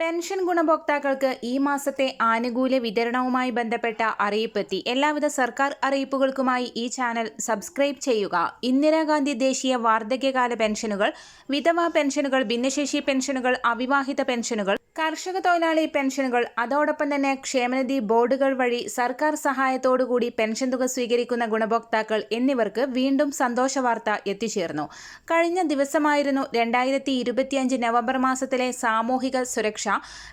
Pension ഗുണഭോക്താക്കൾക്ക് ഈ മാസത്തെ ആനുകൂല്യ വിതരണവുമായി ബന്ധപ്പെട്ട അറിയിപ്പെത്തി. എല്ലാവിധ സർക്കാർ അറിയിപ്പുകൾക്കുമായി ഈ ചാനൽ സബ്സ്ക്രൈബ് ചെയ്യുക. ഇന്ദിരാഗാന്ധി ദേശീയ വാർദ്ധക്യകാല പെൻഷനുകൾ വിധവാ പെൻഷനുകൾ ഭിന്നശേഷി പെൻഷനുകൾ അവിവാഹിത പെൻഷനുകൾ കർഷക തൊഴിലാളി പെൻഷനുകൾ അതോടൊപ്പം തന്നെ ക്ഷേമനിധി ബോർഡുകൾ വഴി സർക്കാർ സഹായത്തോടുകൂടി പെൻഷൻ തുക സ്വീകരിക്കുന്ന ഗുണഭോക്താക്കൾ എന്നിവർക്ക് വീണ്ടും സന്തോഷ വാർത്ത എത്തിച്ചേർന്നു. കഴിഞ്ഞ ദിവസമായിരുന്നു രണ്ടായിരത്തി ഇരുപത്തിയഞ്ച് നവംബർ മാസത്തിലെ സാമൂഹിക സുരക്ഷ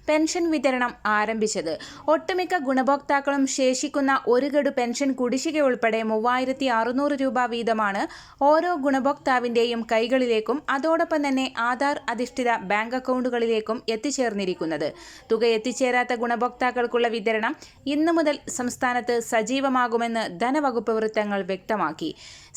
പെൻഷൻ വിതരണം ആരംഭിച്ചത്. ഒട്ടുമിക്ക ഗുണഭോക്താക്കളും ശേഷിക്കുന്ന ഒരു ഗഡു പെൻഷൻ കുടിശ്ശിക ഉൾപ്പെടെ മൂവായിരത്തി അറുന്നൂറ് രൂപ വീതമാണ് ഓരോ ഗുണഭോക്താവിന്റെയും കൈകളിലേക്കും അതോടൊപ്പം തന്നെ ആധാർ അധിഷ്ഠിത ബാങ്ക് അക്കൗണ്ടുകളിലേക്കും എത്തിച്ചേർന്നിരിക്കുന്നത്. തുക എത്തിച്ചേരാത്ത ഗുണഭോക്താക്കൾക്കുള്ള വിതരണം ഇന്നു മുതൽ സംസ്ഥാനത്ത് സജീവമാകുമെന്ന് ധനവകുപ്പ് വൃത്തങ്ങൾ വ്യക്തമാക്കി.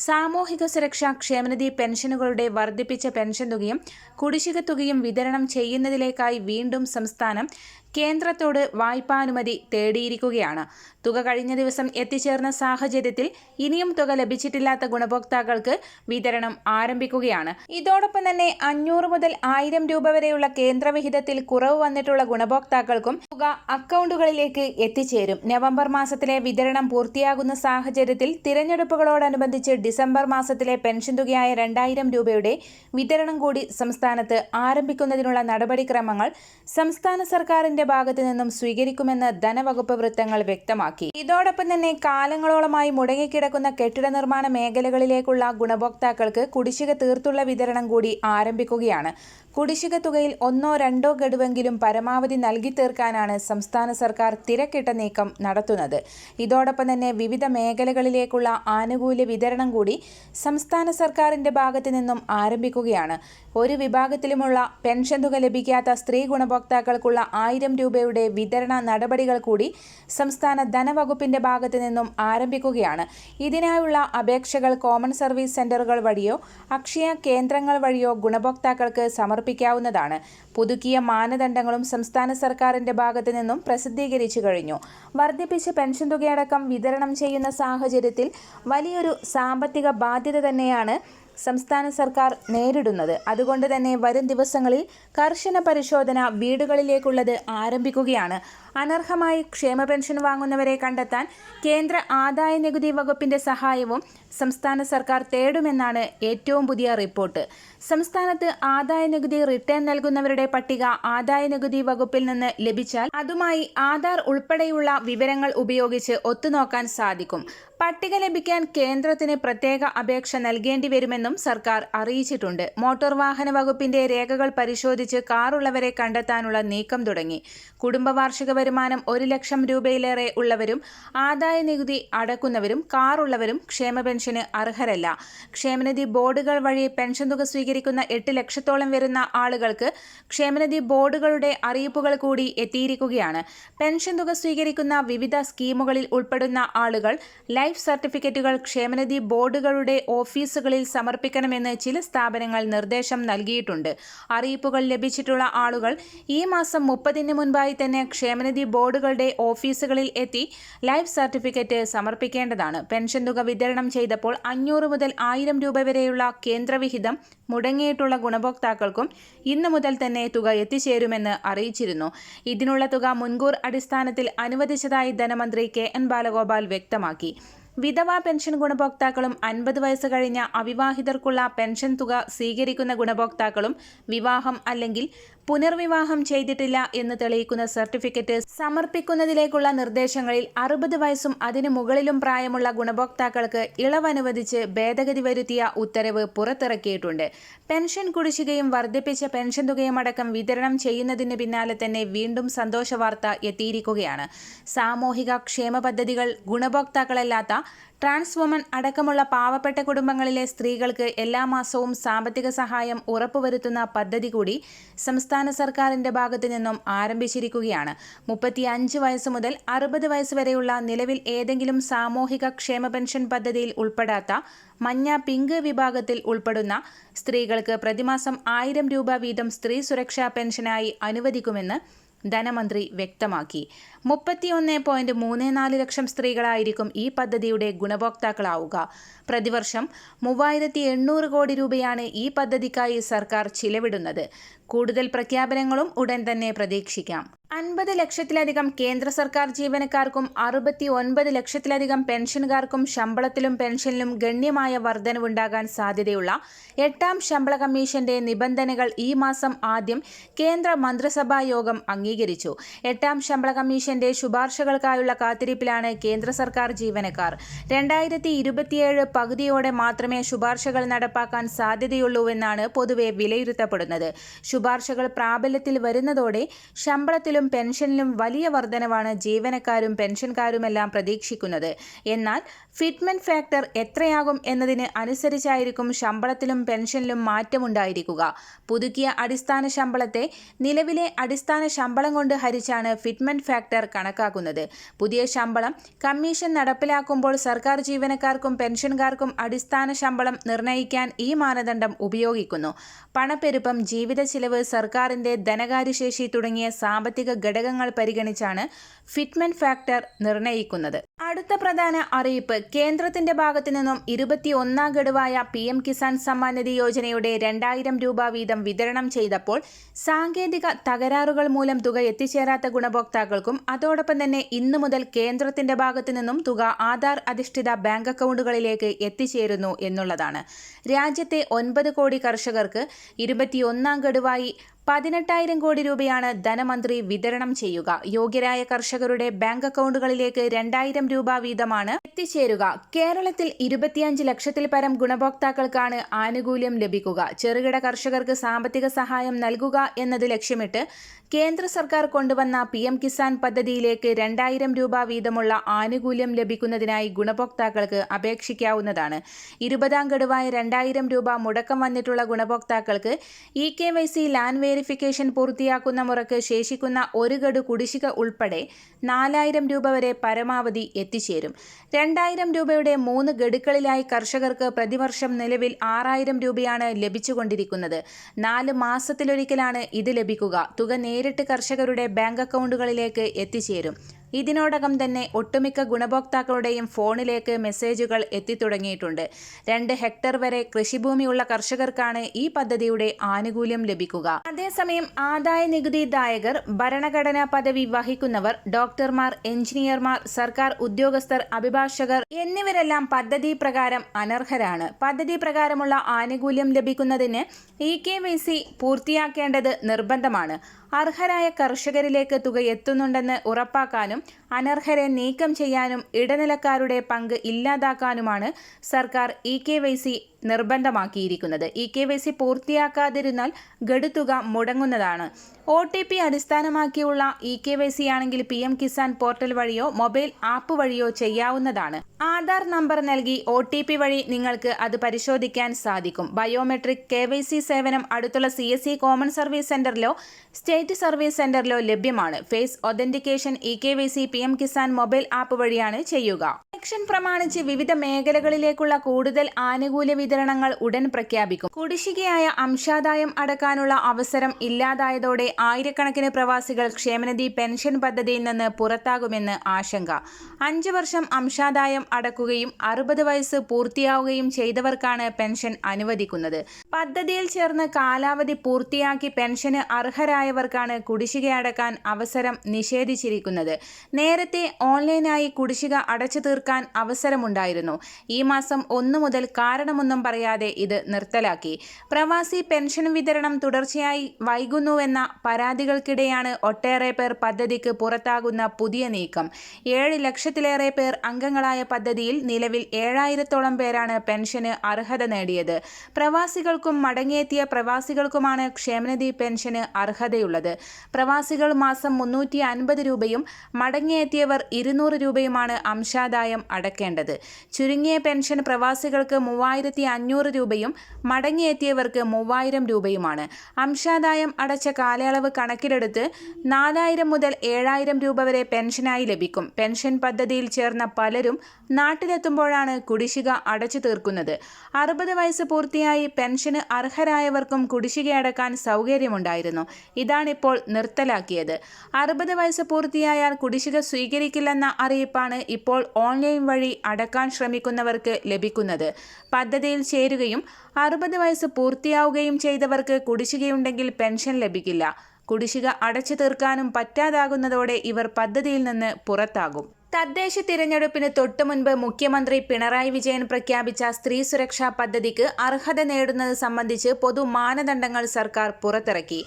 സാമൂഹിക സുരക്ഷാ ക്ഷേമനിധി പെൻഷനുകളുടെ വർദ്ധിപ്പിച്ച പെൻഷൻ തുകയും കുടിശ്ശിക തുകയും വിതരണം ചെയ്യുന്നതിലേക്കായി വീണ്ടും സംസ്ഥാനം കേന്ദ്രത്തോട് വായ്പാനുമതി തേടിയിരിക്കുകയാണ്. തുക കഴിഞ്ഞ ദിവസം എത്തിച്ചേർന്ന സാഹചര്യത്തിൽ ഇനിയും തുക ലഭിച്ചിട്ടില്ലാത്ത ഗുണഭോക്താക്കൾക്ക് വിതരണം ആരംഭിക്കുകയാണ്. ഇതോടൊപ്പം തന്നെ അഞ്ഞൂറ് മുതൽ ആയിരം രൂപ വരെയുള്ള കേന്ദ്രവിഹിതത്തിൽ കുറവ് വന്നിട്ടുള്ള ഗുണഭോക്താക്കൾക്കും തുക അക്കൗണ്ടുകളിലേക്ക് എത്തിച്ചേരും. നവംബർ മാസത്തിലെ വിതരണം പൂർത്തിയാകുന്ന സാഹചര്യത്തിൽ തിരഞ്ഞെടുപ്പുകളോടനുബന്ധിച്ച് ഡിസംബർ മാസത്തിലെ പെൻഷൻ തുകയായ രണ്ടായിരം രൂപയുടെ വിതരണം കൂടി സംസ്ഥാനത്ത് ആരംഭിക്കുന്നതിനുള്ള നടപടിക്രമങ്ങൾ സംസ്ഥാന സർക്കാരിന്റെ ഭാഗത്തു നിന്നും സ്വീകരിക്കുമെന്ന് ധനവകുപ്പ് വൃത്തങ്ങൾ വ്യക്തമാക്കി. ഇതോടൊപ്പം തന്നെ കാലങ്ങളോളമായി മുടങ്ങിക്കിടക്കുന്ന കെട്ടിട നിർമ്മാണ മേഖലകളിലേക്കുള്ള ഗുണഭോക്താക്കൾക്ക് കുടിശ്ശിക തീർത്തുള്ള വിതരണം കൂടി ആരംഭിക്കുകയാണ്. കുടിശ്ശിക തുകയിൽ ഒന്നോ രണ്ടോ ഗഡുവെങ്കിലും പരമാവധി നൽകി തീർക്കാനാണ് സംസ്ഥാന സർക്കാർ തിരക്കിട്ട നീക്കം നടത്തുന്നത്. ഇതോടൊപ്പം തന്നെ വിവിധ മേഖലകളിലേക്കുള്ള ആനുകൂല്യ വിതരണം കൂടി സംസ്ഥാന സർക്കാരിന്റെ ഭാഗത്തു നിന്നും ആരംഭിക്കുകയാണ്. ഒരു വിഭാഗത്തിലുമുള്ള പെൻഷൻ തുക ലഭിക്കാത്ത സ്ത്രീ ഗുണഭോക്താക്കൾക്കുള്ള ആയിരം രൂപയുടെ വിതരണ നടപടികൾ കൂടി സംസ്ഥാന ധനവകുപ്പിന്റെ ഭാഗത്തു നിന്നും ആരംഭിക്കുകയാണ്. ഇതിനായുള്ള അപേക്ഷകൾ കോമൺ സർവീസ് സെന്ററുകൾ വഴിയോ അക്ഷയ കേന്ദ്രങ്ങൾ വഴിയോ ഗുണഭോക്താക്കൾക്ക് സമർപ്പിക്കാവുന്നതാണ്. പുതുക്കിയ മാനദണ്ഡങ്ങളും സംസ്ഥാന സർക്കാരിന്റെ ഭാഗത്തു നിന്നും പ്രസിദ്ധീകരിച്ചു കഴിഞ്ഞു. വർദ്ധിപ്പിച്ച പെൻഷൻ തുകയടക്കം വിതരണം ചെയ്യുന്ന സാഹചര്യത്തിൽ വലിയൊരു സാമ്പത്തിക ബാധ്യത തന്നെയാണ് സംസ്ഥാന സർക്കാർ നേരിടുന്നത്. അതുകൊണ്ട് തന്നെ വരും ദിവസങ്ങളിൽ കർശന പരിശോധന വീടുകളിലേക്കുള്ളത് ആരംഭിക്കുകയാണ്. അനർഹമായി ക്ഷേമ പെൻഷൻ വാങ്ങുന്നവരെ കണ്ടെത്താൻ കേന്ദ്ര ആദായ നികുതി വകുപ്പിന്റെ സഹായവും സംസ്ഥാന സർക്കാർ തേടുമെന്നാണ് ഏറ്റവും പുതിയ റിപ്പോർട്ട്. സംസ്ഥാനത്ത് ആദായ നികുതി റിട്ടേൺ നൽകുന്നവരുടെ പട്ടിക ആദായ നികുതി വകുപ്പിൽ നിന്ന് ലഭിച്ചാൽ അതുമായി ആധാർ ഉൾപ്പെടെയുള്ള വിവരങ്ങൾ ഉപയോഗിച്ച് ഒത്തുനോക്കാൻ സാധിക്കും. പട്ടിക ലഭിക്കാൻ കേന്ദ്രത്തിന് പ്രത്യേക അപേക്ഷ നൽകേണ്ടി വരുമെന്നും സർക്കാർ അറിയിച്ചിട്ടുണ്ട്. മോട്ടോർ വാഹന വകുപ്പിന്റെ രേഖകൾ പരിശോധിച്ച് കാറുള്ളവരെ കണ്ടെത്താനുള്ള നീക്കം തുടങ്ങി. കുടുംബവാർഷിക വരുമാനം ഒരു ലക്ഷം രൂപയിലേറെ ഉള്ളവരും ആദായ നികുതി അടക്കുന്നവരും കാറുള്ളവരും ക്ഷേമ പെൻഷന് അർഹരല്ല. ക്ഷേമനിധി ബോർഡുകൾ വഴി പെൻഷൻ തുക സ്വീകരിക്കുന്ന എട്ട് ലക്ഷത്തോളം വരുന്ന ആളുകൾക്ക് ക്ഷേമനിധി ബോർഡുകളുടെ അറിയിപ്പുകൾ കൂടി എത്തിയിരിക്കുകയാണ്. പെൻഷൻ തുക സ്വീകരിക്കുന്ന വിവിധ സ്കീമുകളിൽ ഉൾപ്പെടുന്ന ആളുകൾ ലൈഫ് സർട്ടിഫിക്കറ്റുകൾ ക്ഷേമനിധി ബോർഡുകളുടെ ഓഫീസുകളിൽ സമർപ്പിക്കണമെന്ന് ചില സ്ഥാപനങ്ങൾ നിർദ്ദേശം നൽകിയിട്ടുണ്ട്. അറിയിപ്പുകൾ ലഭിച്ചിട്ടുള്ള ആളുകൾ ഈ മാസം മുപ്പതിന് മുൻപായി തന്നെ ക്ഷേമനിധി ബോർഡുകളുടെ ഓഫീസുകളിൽ എത്തി ലൈഫ് സർട്ടിഫിക്കറ്റ് സമർപ്പിക്കേണ്ടതാണ്. പെൻഷൻ തുക വിതരണം ചെയ്തപ്പോൾ അഞ്ഞൂറ് മുതൽ ആയിരം രൂപ വരെയുള്ള കേന്ദ്രവിഹിതം മുടങ്ങിയിട്ടുള്ള ഗുണഭോക്താക്കൾക്കും ഇന്നു മുതൽ തന്നെ തുക എത്തിച്ചേരുമെന്ന് അറിയിച്ചിരുന്നു. ഇതിനുള്ള തുക മുൻകൂർ അടിസ്ഥാനത്തിൽ അനുവദിച്ചതായി ധനമന്ത്രി കെ എൻ ബാലഗോപാൽ വ്യക്തമാക്കി. വിധവാ പെൻഷൻ ഗുണഭോക്താക്കളും അൻപത് വയസ്സ് കഴിഞ്ഞ അവിവാഹിതർക്കുള്ള പെൻഷൻ തുക സ്വീകരിക്കുന്ന ഗുണഭോക്താക്കളും വിവാഹം അല്ലെങ്കിൽ പുനർവിവാഹം ചെയ്തിട്ടില്ല എന്ന് തെളിയിക്കുന്ന സർട്ടിഫിക്കറ്റ് സമർപ്പിക്കുന്നതിലേക്കുള്ള നിർദ്ദേശങ്ങളിൽ അറുപത് വയസ്സും അതിനു മുകളിലും പ്രായമുള്ള ഗുണഭോക്താക്കൾക്ക് ഇളവനുവദിച്ച് ഭേദഗതി വരുത്തിയ ഉത്തരവ് പുറത്തിറക്കിയിട്ടുണ്ട്. പെൻഷൻ കുടിശ്ശികയും വർദ്ധിപ്പിച്ച പെൻഷൻ തുകയും അടക്കം വിതരണം ചെയ്യുന്നതിന് പിന്നാലെ തന്നെ വീണ്ടും സന്തോഷ വാർത്ത എത്തിയിരിക്കുകയാണ്. സാമൂഹിക ക്ഷേമ പദ്ധതികൾ ഗുണഭോക്താക്കളല്ലാത്ത ട്രാൻസ് വുമൺ അടക്കമുള്ള പാവപ്പെട്ട കുടുംബങ്ങളിലെ സ്ത്രീകൾക്ക് എല്ലാ മാസവും സാമ്പത്തിക സഹായം ഉറപ്പുവരുത്തുന്ന പദ്ധതി കൂടി സംസ്ഥാന സർക്കാരിന്റെ ഭാഗത്തു നിന്നും ആരംഭിച്ചിരിക്കുകയാണ്. മുപ്പത്തി അഞ്ച് വയസ്സ് മുതൽ അറുപത് വയസ്സ് വരെയുള്ള നിലവിൽ ഏതെങ്കിലും സാമൂഹിക ക്ഷേമ പെൻഷൻ പദ്ധതിയിൽ ഉൾപ്പെടാത്ത മഞ്ഞ പിങ്ക് വിഭാഗത്തിൽ ഉൾപ്പെടുന്ന സ്ത്രീകൾക്ക് പ്രതിമാസം ആയിരം രൂപ വീതം സ്ത്രീ സുരക്ഷാ പെൻഷനായി അനുവദിക്കുമെന്ന് ധനമന്ത്രി വ്യക്തമാക്കി. മുപ്പത്തിയൊന്ന് പോയിന്റ് മൂന്ന് നാല് ലക്ഷം സ്ത്രീകളായിരിക്കും ഈ പദ്ധതിയുടെ ഗുണഭോക്താക്കളാവുക. പ്രതിവർഷം മൂവായിരത്തി എണ്ണൂറ് കോടി രൂപയാണ് ഈ പദ്ധതിക്കായി സർക്കാർ ചിലവിടുന്നത്. കൂടുതൽ പ്രഖ്യാപനങ്ങളും ഉടൻ തന്നെ പ്രതീക്ഷിക്കാം. അൻപത് ലക്ഷത്തിലധികം കേന്ദ്ര സർക്കാർ ജീവനക്കാർക്കും അറുപത്തി ഒൻപത് ലക്ഷത്തിലധികം പെൻഷൻകാർക്കും ശമ്പളത്തിലും പെൻഷനിലും ഗണ്യമായ വർധനവുണ്ടാകാൻ സാധ്യതയുള്ള എട്ടാം ശമ്പള കമ്മീഷന്റെ നിബന്ധനകൾ ഈ മാസം ആദ്യം കേന്ദ്ര മന്ത്രിസഭാ യോഗം അംഗീകരിച്ചു. എട്ടാം ശമ്പള കമ്മീഷന്റെ ശുപാർശകൾക്കായുള്ള കാത്തിരിപ്പിലാണ് കേന്ദ്ര സർക്കാർ ജീവനക്കാർ. രണ്ടായിരത്തി ഇരുപത്തിയേഴ് പകുതിയോടെ മാത്രമേ ശുപാർശകൾ നടപ്പാക്കാൻ സാധ്യതയുള്ളൂവെന്നാണ് പൊതുവെ വിലയിരുത്തപ്പെടുന്നത്. ശുപാർശകൾ പ്രാബല്യത്തിൽ വരുന്നതോടെ ശമ്പളത്തിലും പെൻഷനിലും വലിയ വർധനവാണ് ജീവനക്കാരും പെൻഷൻകാരുമെല്ലാം പ്രതീക്ഷിക്കുന്നത്. എന്നാൽ ഫിറ്റ്മെന്റ് ഫാക്ടർ എത്രയാകും എന്നതിന് അനുസരിച്ചായിരിക്കും ശമ്പളത്തിലും പെൻഷനിലും മാറ്റമുണ്ടായിരിക്കുക. പുതുക്കിയ അടിസ്ഥാന ശമ്പളത്തെ നിലവിലെ അടിസ്ഥാന ശമ്പളം കൊണ്ട് ഹരിച്ചാണ് ഫിറ്റ്മെന്റ് ഫാക്ടർ കണക്കാക്കുന്നത്. പുതിയ ശമ്പളം കമ്മീഷൻ നടപ്പിലാക്കുമ്പോൾ സർക്കാർ ജീവനക്കാർക്കും പെൻഷൻകാർക്കും അടിസ്ഥാന ശമ്പളം നിർണയിക്കാൻ ഈ മാനദണ്ഡം ഉപയോഗിക്കുന്നു. പണപ്പെരുപ്പം ജീവിത ചിലവ് സർക്കാരിന്റെ ധനകാര്യശേഷി തുടങ്ങിയ സാമ്പത്തിക ഘടകങ്ങൾ പരിഗണിച്ചാണ് ഫിറ്റ്മെൻ ഫാക്ടർ നിർണയിക്കുന്നത് അടുത്ത പ്രധാന അറിയിപ്പ് കേന്ദ്രത്തിന്റെ ഭാഗത്തു നിന്നും ഇരുപത്തി ഒന്നാം ഗഡുവായ പി എം കിസാൻ സമ്മാൻ നിധി യോജനയുടെ രണ്ടായിരം രൂപ വീതം വിതരണം ചെയ്തപ്പോൾ സാങ്കേതിക തകരാറുകൾ മൂലം തുക എത്തിച്ചേരാത്ത ഗുണഭോക്താക്കൾക്കും അതോടൊപ്പം തന്നെ ഇന്നു മുതൽ കേന്ദ്രത്തിന്റെ ഭാഗത്തു നിന്നും തുക ആധാർ അധിഷ്ഠിത ബാങ്ക് അക്കൗണ്ടുകളിലേക്ക് എത്തിച്ചേരുന്നു എന്നുള്ളതാണ്. രാജ്യത്തെ ഒൻപത് കോടി കർഷകർക്ക് ഇരുപത്തിയൊന്നാം ഗഡുവായി പതിനെട്ടായിരം കോടി രൂപയാണ് ധനമന്ത്രി വിതരണം ചെയ്യുക. യോഗ്യരായ കർഷകരുടെ ബാങ്ക് അക്കൗണ്ടുകളിലേക്ക് രണ്ടായിരം രൂപ വീതമാണ് എത്തിച്ചേരുക. കേരളത്തിൽ ഇരുപത്തിയഞ്ച് ലക്ഷത്തിൽ പരം ഗുണഭോക്താക്കൾക്കാണ് ആനുകൂല്യം ലഭിക്കുക. ചെറുകിട കർഷകർക്ക് സാമ്പത്തിക സഹായം നൽകുക എന്നത് ലക്ഷ്യമിട്ട് കേന്ദ്ര സർക്കാർ കൊണ്ടുവന്ന പി എം കിസാൻ പദ്ധതിയിലേക്ക് രണ്ടായിരം രൂപ വീതമുള്ള ആനുകൂല്യം ലഭിക്കുന്നതിനായി ഗുണഭോക്താക്കൾക്ക് അപേക്ഷിക്കാവുന്നതാണ്. ഇരുപതാം ഗഡുവായ രണ്ടായിരം രൂപ മുടക്കം വന്നിട്ടുള്ള ഗുണഭോക്താക്കൾക്ക് E K Y C land verification പൂർത്തിയാക്കുന്ന മുറക്ക് ശേഷിക്കുന്ന ഒരു ഗഡു കുടിശ്ശിക ഉൾപ്പെടെ നാലായിരം രൂപ വരെ പരമാവധി എത്തിച്ചേരും. രണ്ടായിരം രൂപയുടെ മൂന്ന് ഗഡുക്കളിലായി കർഷകർക്ക് പ്രതിവർഷം നിലവിൽ ആറായിരം രൂപയാണ് ലഭിച്ചുകൊണ്ടിരിക്കുന്നത്. നാല് മാസത്തിലൊരിക്കലാണ് ഇത് ലഭിക്കുക. തുക നേരിട്ട് കർഷകരുടെ ബാങ്ക് അക്കൗണ്ടുകളിലേക്ക് എത്തിച്ചേരും. ഇതിനോടകം തന്നെ ഒട്ടുമിക്ക ഗുണഭോക്താക്കളുടെയും ഫോണിലേക്ക് മെസ്സേജുകൾ എത്തിത്തുടങ്ങിയിട്ടുണ്ട്. രണ്ട് ഹെക്ടർ വരെ കൃഷിഭൂമിയുള്ള കർഷകർക്കാണ് ഈ പദ്ധതിയുടെ ആനുകൂല്യം ലഭിക്കുക. അതേസമയം ആദായ നികുതിദായകർ ഭരണഘടനാ പദവി വഹിക്കുന്നവർ ഡോക്ടർമാർ എഞ്ചിനീയർമാർ സർക്കാർ ഉദ്യോഗസ്ഥർ അഭിഭാഷകർ എന്നിവരെല്ലാം പദ്ധതി പ്രകാരം അനർഹരാണ്. പദ്ധതി പ്രകാരമുള്ള ആനുകൂല്യം ലഭിക്കുന്നതിന് ഇ കെ വൈ സി പൂർത്തിയാക്കേണ്ടത് നിർബന്ധമാണ്. അർഹരായ കർഷകരിലേക്ക് തുക എത്തുന്നുണ്ടെന്ന് ഉറപ്പാക്കാനും അനർഹരെ നീക്കം ചെയ്യാനും ഇടനിലക്കാരുടെ പങ്ക് ഇല്ലാതാക്കാനുമാണ് സർക്കാർ ഇ കെ വൈ സി നിർബന്ധമാക്കിയിരിക്കുന്നത്. ഇ കെ വൈ സി പൂർത്തിയാക്കാതിരുന്നാൽ ഗഡുതുക മുടങ്ങുന്നതാണ്. ഒ ടി പി അടിസ്ഥാനമാക്കിയുള്ള ഇ കെ വൈ സി ആണെങ്കിൽ പി എം കിസാൻ പോർട്ടൽ വഴിയോ മൊബൈൽ ആപ്പ് വഴിയോ ചെയ്യാവുന്നതാണ്. ആധാർ നമ്പർ നൽകി ഒ ടി പി വഴി നിങ്ങൾക്ക് അത് പരിശോധിക്കാൻ സാധിക്കും. ബയോമെട്രിക് കെ വൈ സി സേവനം അടുത്തുള്ള C S C common service സെന്ററിലോ state service സെന്ററിലോ ലഭ്യമാണ്. Face authentication E K Y C P M Kisan mobile app വഴിയാണ് ചെയ്യുക. ഇലക്ഷൻ പ്രമാണിച്ച് വിവിധ മേഖലകളിലേക്കുള്ള കൂടുതൽ ആനുകൂല്യ വിതരണങ്ങൾ ഉടൻ പ്രഖ്യാപിക്കും. കുടിശ്ശികയായ അംശാദായം അടക്കാനുള്ള അവസരം ഇല്ലാതായതോടെ ആയിരക്കണക്കിന് പ്രവാസികൾ ക്ഷേമനിധി പെൻഷൻ പദ്ധതിയിൽ നിന്ന് പുറത്താകുമെന്ന് ആശങ്ക. അഞ്ചു വർഷം അംശാദായം അടക്കുകയും അറുപത് വയസ്സ് പൂർത്തിയാവുകയും ചെയ്തവർക്കാണ് പെൻഷൻ അനുവദിക്കുന്നത്. പദ്ധതിയിൽ ചേർന്ന് കാലാവധി പൂർത്തിയാക്കി പെൻഷന് അർഹരായവർക്കാണ് കുടിശ്ശിക അടക്കാൻ അവസരം നിഷേധിച്ചിരിക്കുന്നത്. നേരത്തെ ഓൺലൈനായി കുടിശ്ശിക അടച്ചു തീർക്കാൻ അവസരമുണ്ടായിരുന്നു. ഈ മാസം ഒന്നു മുതൽ കാരണമൊന്നും പറയാതെ ഇത് നിർത്തലാക്കി. പ്രവാസി പെൻഷൻ വിതരണം തുടർച്ചയായി വൈകുന്നുവെന്ന പരാതികൾക്കിടെയാണ് ഒട്ടേറെ പേർ പദ്ധതിക്ക് പുറത്താകുന്ന പുതിയ നീക്കം. ഏഴ് ലക്ഷത്തിലേറെ പേർ അംഗങ്ങളായ പദ്ധതിയിൽ നിലവിൽ ഏഴായിരത്തോളം പേരാണ് പെൻഷന് അർഹത നേടിയത്. പ്രവാസികൾക്കും മടങ്ങിയെത്തിയ പ്രവാസികൾക്കുമാണ് ക്ഷേമനിധി പെൻഷന് അർഹതയുള്ളത്. പ്രവാസികൾ മാസം മുന്നൂറ്റി അൻപത് രൂപയും മടങ്ങിയെത്തിയവർ ഇരുന്നൂറ് രൂപയുമാണ് അംശാദായം അടക്കേണ്ടത്. ചുരുങ്ങിയ പെൻഷൻ പ്രവാസികൾക്ക് മൂവായിരത്തി അഞ്ഞൂറ് രൂപയും മടങ്ങിയെത്തിയവർക്ക് മൂവായിരം രൂപയുമാണ്. അംശാദായം അടച്ച കാലയളവ് കണക്കിലെടുത്ത് നാലായിരം മുതൽ ഏഴായിരം രൂപ വരെ പെൻഷനായി ലഭിക്കും. പെൻഷൻ പദ്ധതിയിൽ ചേർന്ന പലരും നാട്ടിലെത്തുമ്പോഴാണ് കുടിശ്ശിക അടച്ചു തീർക്കുന്നത്. അറുപത് വയസ്സ് പൂർത്തിയായി പെൻഷന് അർഹരായവർക്കും കുടിശ്ശിക അടക്കാൻ സൗകര്യമുണ്ടായിരുന്നു. ഇതാണിപ്പോൾ നിർത്തലാക്കിയത്. അറുപത് വയസ്സ് പൂർത്തിയായാൽ കുടിശ്ശിക സ്വീകരിക്കില്ലെന്ന അറിയിപ്പാണ് ഇപ്പോൾ ഓൺലൈൻ വഴി അടക്കാൻ ശ്രമിക്കുന്നവർക്ക് ലഭിക്കുന്നത്. പദ്ധതിയിൽ ചേരുകയും അറുപത് വയസ്സ് പൂർത്തിയാവുകയും ചെയ്തവർക്ക് കുടിശ്ശികയുണ്ടെങ്കിൽ പെൻഷൻ ലഭിക്കില്ല. കുടിശ്ശിക അടച്ചു തീർക്കാനും പറ്റാതാകുന്നതോടെ ഇവർ പദ്ധതിയിൽ നിന്ന് പുറത്താകും. തദ്ദേശ തിരഞ്ഞെടുപ്പിന് തൊട്ടു മുൻപ് മുഖ്യമന്ത്രി പിണറായി വിജയൻ പ്രഖ്യാപിച്ച സ്ത്രീ സുരക്ഷാ പദ്ധതിക്ക് അർഹത നേടുന്നത് സംബന്ധിച്ച് പൊതു മാനദണ്ഡങ്ങൾ സർക്കാർ പുറത്തിറക്കി.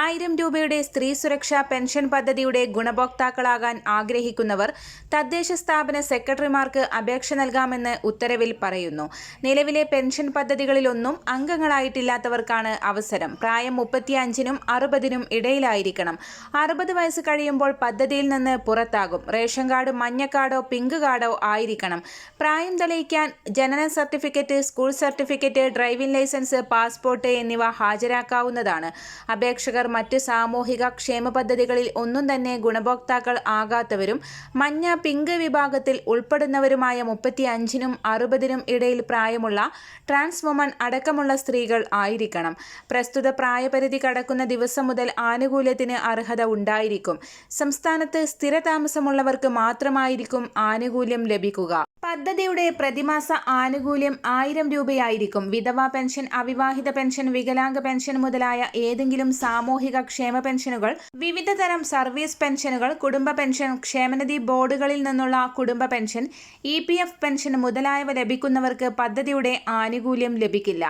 ആയിരം രൂപയുടെ സ്ത്രീ സുരക്ഷാ പെൻഷൻ പദ്ധതിയുടെ ഗുണഭോക്താക്കളാകാൻ ആഗ്രഹിക്കുന്നവർ തദ്ദേശ സ്ഥാപന സെക്രട്ടറിമാർക്ക് അപേക്ഷ നൽകാമെന്ന് ഉത്തരവിൽ പറയുന്നു. നിലവിലെ പെൻഷൻ പദ്ധതികളിലൊന്നും അംഗങ്ങളായിട്ടില്ലാത്തവർക്കാണ് അവസരം. പ്രായം മുപ്പത്തിയഞ്ചിനും അറുപതിനും ഇടയിലായിരിക്കണം. അറുപത് വയസ്സ് കഴിയുമ്പോൾ പദ്ധതിയിൽ നിന്ന് പുറത്താകും. റേഷൻ കാർഡ് മഞ്ഞ കാർഡോ പിങ്ക് കാർഡോ ആയിരിക്കണം. പ്രായം തെളിയിക്കാൻ ജനന certificate school certificate driving licence passport എന്നിവ ഹാജരാക്കാവുന്നതാണ്. അപേക്ഷകർ മറ്റ് സാമൂഹിക ക്ഷേമ പദ്ധതികളിൽ ഒന്നും തന്നെ ഗുണഭോക്താക്കൾ ആകാത്തവരും മഞ്ഞ പിങ്ക് വിഭാഗത്തിൽ ഉൾപ്പെടുന്നവരുമായ മുപ്പത്തി അഞ്ചിനും അറുപതിനും ഇടയിൽ പ്രായമുള്ള ട്രാൻസ് വുമൺ അടക്കമുള്ള സ്ത്രീകൾ ആയിരിക്കണം. പ്രസ്തുത പ്രായപരിധി കടക്കുന്ന ദിവസം മുതൽ ആനുകൂല്യത്തിന് അർഹത ഉണ്ടായിരിക്കും. സംസ്ഥാനത്ത് സ്ഥിരതാമസമുള്ളവർക്ക് മാത്രമായിരിക്കും ആനുകൂല്യം ലഭിക്കുക. പദ്ധതിയുടെ പ്രതിമാസ ആനുകൂല്യം ആയിരം രൂപയായിരിക്കും. വിധവാ പെൻഷൻ അവിവാഹിത പെൻഷൻ വികലാംഗ പെൻഷൻ മുതലായ ഏതെങ്കിലും സാമൂഹിക ക്ഷേമ പെൻഷനുകൾ വിവിധ തരം സർവീസ് പെൻഷനുകൾ കുടുംബ പെൻഷൻ ക്ഷേമനിധി ബോർഡുകളിൽ നിന്നുള്ള കുടുംബ പെൻഷൻ ഇ പെൻഷൻ മുതലായവ ലഭിക്കുന്നവർക്ക് പദ്ധതിയുടെ ആനുകൂല്യം ലഭിക്കില്ല.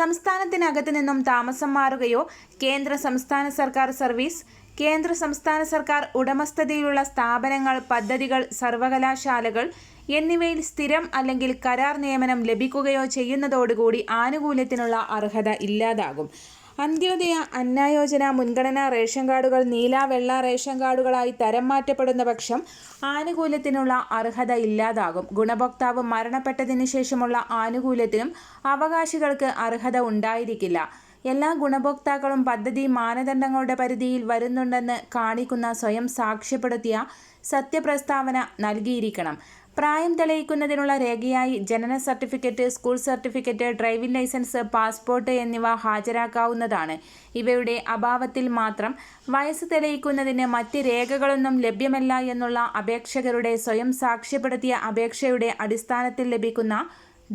സംസ്ഥാനത്തിനകത്ത് നിന്നും താമസം മാറുകയോ കേന്ദ്ര സംസ്ഥാന സർക്കാർ സർവീസ് കേന്ദ്ര സംസ്ഥാന സർക്കാർ ഉടമസ്ഥതയിലുള്ള സ്ഥാപനങ്ങൾ പദ്ധതികൾ സർവകലാശാലകൾ എന്നിവയിൽ സ്ഥിരം അല്ലെങ്കിൽ കരാർ നിയമനം ലഭിക്കുകയോ ചെയ്യുന്നതോടുകൂടി ആനുകൂല്യത്തിനുള്ള അർഹത ഇല്ലാതാകും. അന്ത്യോദയ അന്നായോജന മുൻഗണനാ റേഷൻ കാർഡുകൾ നീല വെള്ള റേഷൻ കാർഡുകളായി തരം മാറ്റപ്പെടുന്ന പക്ഷം ആനുകൂല്യത്തിനുള്ള അർഹത ഇല്ലാതാകും. ഗുണഭോക്താവ് മരണപ്പെട്ടതിന് ശേഷമുള്ള ആനുകൂല്യത്തിനും അവകാശികൾക്ക് അർഹത ഉണ്ടായിരിക്കില്ല. എല്ലാ ഗുണഭോക്താക്കളും പദ്ധതി മാനദണ്ഡങ്ങളുടെ പരിധിയിൽ വരുന്നുണ്ടെന്ന് കാണിക്കുന്ന സ്വയം സാക്ഷ്യപ്പെടുത്തിയ സത്യപ്രസ്താവന നൽകിയിരിക്കണം. പ്രായം തെളിയിക്കുന്നതിനുള്ള രേഖയായി ജനന certificate school certificate driving licence passport എന്നിവ ഹാജരാക്കാവുന്നതാണ്. ഇവയുടെ അഭാവത്തിൽ മാത്രം വയസ്സ് തെളിയിക്കുന്നതിന് മറ്റ് രേഖകളൊന്നും ലഭ്യമല്ല എന്നുള്ള അപേക്ഷകരുടെ സ്വയം സാക്ഷ്യപ്പെടുത്തിയ അപേക്ഷയുടെ അടിസ്ഥാനത്തിൽ ലഭിക്കുന്ന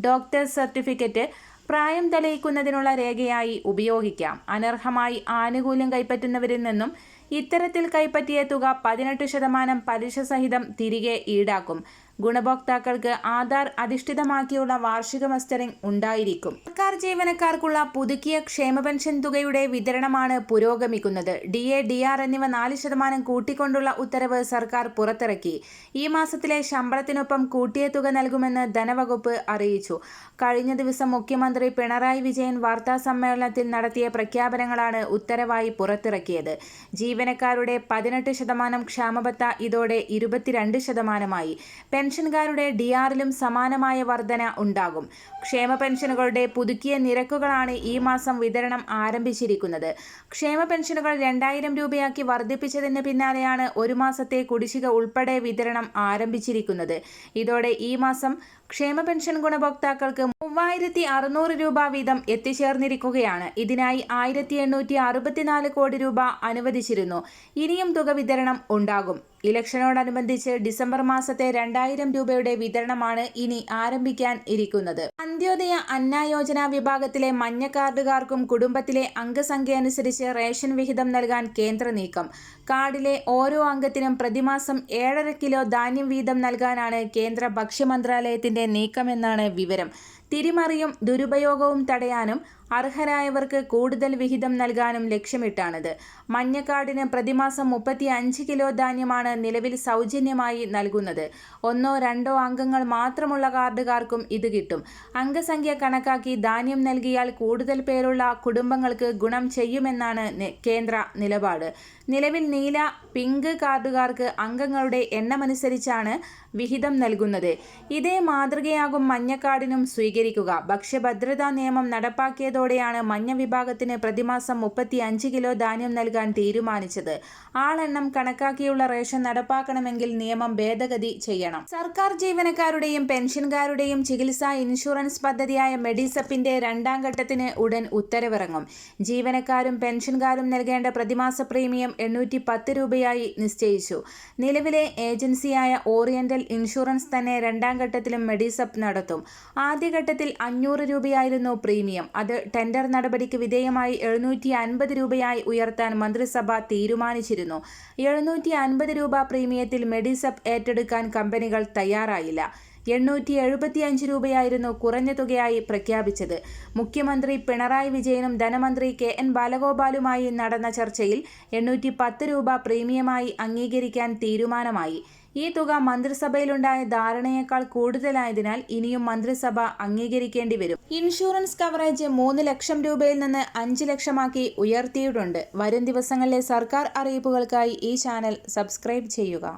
ഡോക്ടർ സർട്ടിഫിക്കറ്റ് പ്രായം തെളിയിക്കുന്നതിനുള്ള രേഖയായി ഉപയോഗിക്കാം. അനർഹമായി ആനുകൂല്യം കൈപ്പറ്റുന്നവരിൽ നിന്നും ഇത്തരത്തിൽ കൈപ്പറ്റിയ തുക പതിനെട്ട് ശതമാനം പലിശ സഹിതം തിരികെ ഈടാക്കും. ഗുണഭോക്താക്കൾക്ക് ആധാർ അധിഷ്ഠിതമാക്കിയുള്ള വാർഷിക മസ്റ്ററിംഗ് ഉണ്ടായിരിക്കും. സർക്കാർ ജീവനക്കാർക്കുള്ള പുതുക്കിയ ക്ഷേമ പെൻഷൻ തുകയുടെ വിതരണമാണ് പുരോഗമിക്കുന്നത്. ഡി എ ഡി ആർ എന്നിവ നാല് ശതമാനം കൂട്ടിക്കൊണ്ടുള്ള ഉത്തരവ് സർക്കാർ പുറത്തിറക്കി. ഈ മാസത്തിലെ ശമ്പളത്തിനൊപ്പം കൂട്ടിയ തുക നൽകുമെന്ന് ധനവകുപ്പ് അറിയിച്ചു. കഴിഞ്ഞ ദിവസം മുഖ്യമന്ത്രി പിണറായി വിജയൻ വാർത്താ സമ്മേളനത്തിൽ നടത്തിയ പ്രഖ്യാപനങ്ങളാണ് ഉത്തരവായി പുറത്തിറക്കിയത്. ജീവനക്കാരുടെ പതിനെട്ട് ശതമാനം ക്ഷാമബത്ത ഇതോടെ ഇരുപത്തിരണ്ട് ശതമാനമായി. പെൻഷൻകാരുടെ ഡി ആറിലും സമാനമായ വർധന ഉണ്ടാകും. ക്ഷേമ പെൻഷനുകളുടെ പുതുക്കിയ നിരക്കുകളാണ് ഈ മാസം വിതരണം ആരംഭിച്ചിരിക്കുന്നത്. ക്ഷേമ പെൻഷനുകൾ രണ്ടായിരം രൂപയാക്കി വർദ്ധിപ്പിച്ചതിന് പിന്നാലെയാണ് ഒരു മാസത്തെ കുടിശ്ശിക ഉൾപ്പെടെ വിതരണം ആരംഭിച്ചിരിക്കുന്നത്. ഇതോടെ ഈ മാസം ക്ഷേമ പെൻഷൻ ഗുണഭോക്താക്കൾക്ക് മൂവായിരത്തി അറുന്നൂറ് രൂപ വീതം എത്തിച്ചേർന്നിരിക്കുകയാണ്. ഇതിനായി ആയിരത്തി എണ്ണൂറ്റി അറുപത്തിനാല് കോടി രൂപ അനുവദിച്ചിരുന്നു. ഇനിയും തുക വിതരണം ഉണ്ടാകും. ഇലക്ഷനോടനുബന്ധിച്ച് ഡിസംബർ മാസത്തെ രണ്ടായിരം രൂപയുടെ വിതരണമാണ് ഇനി ആരംഭിക്കാൻ ഇരിക്കുന്നത്. അന്ത്യോദയ അന്ന യോജന വിഭാഗത്തിലെ മഞ്ഞ കാർഡുകാർക്കും കുടുംബത്തിലെ അംഗസംഖ്യ അനുസരിച്ച് റേഷൻ വിഹിതം നൽകാൻ കേന്ദ്ര നീക്കം. കാർഡിലെ ഓരോ അംഗത്തിനും പ്രതിമാസം ഏഴര കിലോ ധാന്യം വീതം നൽകാനാണ് കേന്ദ്ര ഭക്ഷ്യ ഭക്ഷ്യമന്ത്രാലയത്തിന്റെ നീക്കമെന്നാണ് വിവരം. തിരിമറിയും ദുരുപയോഗവും തടയാനും അർഹരായവർക്ക് കൂടുതൽ വിഹിതം നൽകാനും ലക്ഷ്യമിട്ടാണിത്. മഞ്ഞക്കാടിന് പ്രതിമാസം മുപ്പത്തി അഞ്ച് കിലോ ധാന്യമാണ് നിലവിൽ സൗജന്യമായി നൽകുന്നത്. ഒന്നോ രണ്ടോ അംഗങ്ങൾ മാത്രമുള്ള കാർഡുകാർക്കും ഇത് കിട്ടും. അംഗസംഖ്യ കണക്കാക്കി ധാന്യം നൽകിയാൽ കൂടുതൽ പേരുള്ള കുടുംബങ്ങൾക്ക് ഗുണം ചെയ്യുമെന്നാണ് കേന്ദ്ര നിലപാട്. നിലവിൽ നീല പിങ്ക് കാർഡുകാർക്ക് അംഗങ്ങളുടെ എണ്ണമനുസരിച്ചാണ് വിഹിതം നൽകുന്നത്. ഇതേ മാതൃകയാകും മഞ്ഞക്കാടിനും സ്വീകരിക്കുക. ഭക്ഷ്യഭദ്രതാ നിയമം നടപ്പാക്കിയതോടെയാണ് മഞ്ഞ വിഭാഗത്തിന് പ്രതിമാസം മുപ്പത്തി അഞ്ച് കിലോ ധാന്യം നൽകാൻ തീരുമാനിച്ചത്. ആളെണ്ണം കണക്കാക്കിയുള്ള റേഷൻ നടപ്പാക്കണമെങ്കിൽ നിയമം ഭേദഗതി ചെയ്യണം. സർക്കാർ ജീവനക്കാരുടെയും പെൻഷൻകാരുടെയും ചികിത്സാ ഇൻഷുറൻസ് പദ്ധതിയായ മെഡിസപ്പിന്റെ രണ്ടാം ഘട്ടത്തിന് ഉടൻ ഉത്തരവിറങ്ങും. ജീവനക്കാരും പെൻഷൻകാരും നൽകേണ്ട പ്രതിമാസ പ്രീമിയം എണ്ണൂറ്റി പത്ത് രൂപയായി നിശ്ചയിച്ചു. നിലവിലെ ഏജൻസിയായ ഓറിയന്റൽ ഇൻഷുറൻസ് തന്നെ രണ്ടാം ഘട്ടത്തിലും മെഡിസപ്പ് നടത്തും. ആദ്യഘട്ടത്തിൽ അഞ്ഞൂറ് രൂപയായിരുന്നു പ്രീമിയം. അത് ടെൻഡർ നടപടിക്ക് വിധേയമായി എഴുന്നൂറ്റി അൻപത് രൂപയായി ഉയർത്താൻ മന്ത്രിസഭ തീരുമാനിച്ചിരുന്നു. എഴുന്നൂറ്റി അൻപത് രൂപ പ്രീമിയത്തിൽ മെഡിസപ്പ് ഏറ്റെടുക്കാൻ കമ്പനികൾ തയ്യാറായില്ല. എണ്ണൂറ്റി എഴുപത്തിയഞ്ച് രൂപയായിരുന്നു കുറഞ്ഞ തുകയായി പ്രഖ്യാപിച്ചത്. മുഖ്യമന്ത്രി പിണറായി വിജയനും ധനമന്ത്രി കെ എൻ ബാലഗോപാലുമായി നടന്ന ചർച്ചയിൽ എണ്ണൂറ്റി പത്ത് രൂപ പ്രീമിയമായി അംഗീകരിക്കാൻ തീരുമാനമായി. ഈ തുക മന്ത്രിസഭയിലുണ്ടായ ധാരണയേക്കാൾ കൂടുതലായതിനാൽ ഇനിയും മന്ത്രിസഭ അംഗീകരിക്കേണ്ടി വരും. ഇൻഷുറൻസ് കവറേജ് മൂന്ന് ലക്ഷം രൂപയിൽ നിന്ന് അഞ്ച് ലക്ഷമാക്കി ഉയർത്തിയിട്ടുണ്ട്. വരും ദിവസങ്ങളിലെ സർക്കാർ അറിയിപ്പുകൾക്കായി ഈ ചാനൽ സബ്സ്ക്രൈബ് ചെയ്യുക.